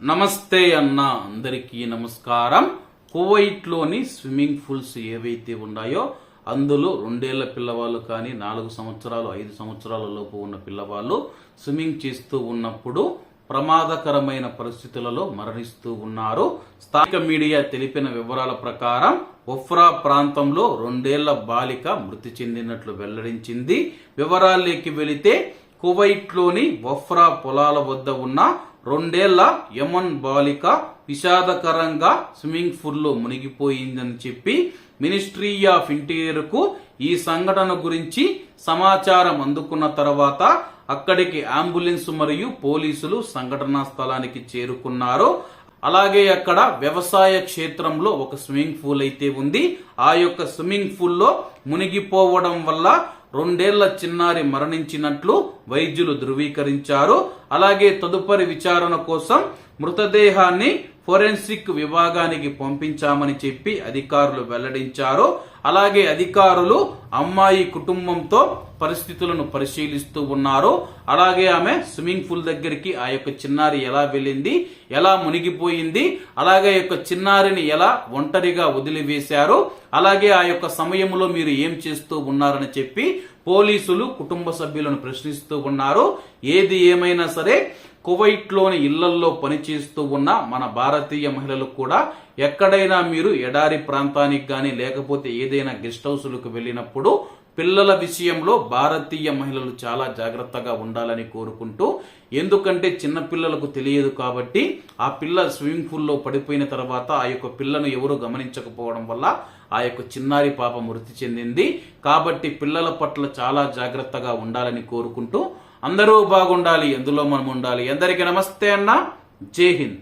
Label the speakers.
Speaker 1: నమస్తే అన్న అందరికీ నమస్కారం. కువైట్లోని స్విమ్మింగ్ పూల్స్ ఏవైతే ఉన్నాయో అందులో రెండేళ్ళ పిల్లవాళ్ళు కానీ నాలుగు సంవత్సరాలు ఐదు సంవత్సరాల లోపు ఉన్న పిల్లవాళ్ళు స్విమ్మింగ్ చేస్తూ ఉన్నప్పుడు ప్రమాదకరమైన పరిస్థితులలో మరణిస్తూ ఉన్నారు. స్థానిక మీడియా తెలిపిన వివరాల ప్రకారం ఒఫ్రా ప్రాంతంలో రెండేళ్ళ బాలిక మృతి చెందినట్లు వెల్లడించింది. వివరాల్లోకి వెళితే కువైట్లోని వఫ్రా పొలాల వద్ద ఉన్న రెండేళ్ళ యమన్ బాలిక విషాదకరంగా స్విమ్మింగ్ పూల్లో మునిగిపోయిందని చెప్పి మినిస్ట్రీ ఆఫ్ ఇంటీరియర్కు ఈ సంఘటన గురించి సమాచారం అందుకున్న తర్వాత అక్కడికి అంబులెన్స్ మరియు పోలీసులు సంఘటనా స్థలానికి చేరుకున్నారు. అలాగే అక్కడ వ్యవసాయ క్షేత్రంలో ఒక స్విమ్మింగ్ పూల్ అయితే ఉంది. ఆ యొక్క స్విమ్మింగ్ పూల్లో మునిగిపోవడం వల్ల రెండేళ్ళ చిన్నారి మరణించినట్లు వైద్యులు ధృవీకరించారు. అలాగే తదుపరి విచారణ కోసం మృతదేహాన్ని ఫోరెన్సిక్ విభాగానికి పంపించామని చెప్పి అధికారులు వెల్లడించారు. అలాగే అధికారులు అమ్మాయి కుటుంబంతో పరిస్థితులను పరిశీలిస్తూ ఉన్నారు. అలాగే ఆమె స్విమ్మింగ్ పూల్ దగ్గరికి ఆ యొక్క చిన్నారి ఎలా వెళ్ళింది ఎలా మునిగిపోయింది అలాగే ఆ యొక్క చిన్నారిని ఎలా ఒంటరిగా వదిలివేశారు అలాగే ఆ యొక్క సమయంలో మీరు ఏం చేస్తూ ఉన్నారని చెప్పి పోలీసులు కుటుంబ సభ్యులను ప్రశ్నిస్తూ ఉన్నారు. ఏది ఏమైనా సరే కువైట్లోని ఇళ్ళల్లో పనిచేస్తూ ఉన్న మన భారతీయ మహిళలు కూడా ఎక్కడైనా మీరు ఎడారి ప్రాంతానికి కానీ లేకపోతే ఏదైనా గెస్ట్ హౌస్లకు వెళ్ళినప్పుడు పిల్లల విషయంలో భారతీయ మహిళలు చాలా జాగ్రత్తగా ఉండాలని కోరుకుంటూ ఎందుకంటే చిన్న పిల్లలకు తెలియదు కాబట్టి ఆ పిల్ల స్విమ్మింగ్ పూల్లో పడిపోయిన తర్వాత ఆ యొక్క పిల్లను ఎవరు గమనించకపోవడం వల్ల ఆ యొక్క చిన్నారి పాప మృతి చెందింది. కాబట్టి పిల్లల పట్ల చాలా జాగ్రత్తగా ఉండాలని కోరుకుంటూ అందరూ బాగుండాలి ఎందులో మనం ఉండాలి అందరికీ నమస్తే అన్న. జై హింద్.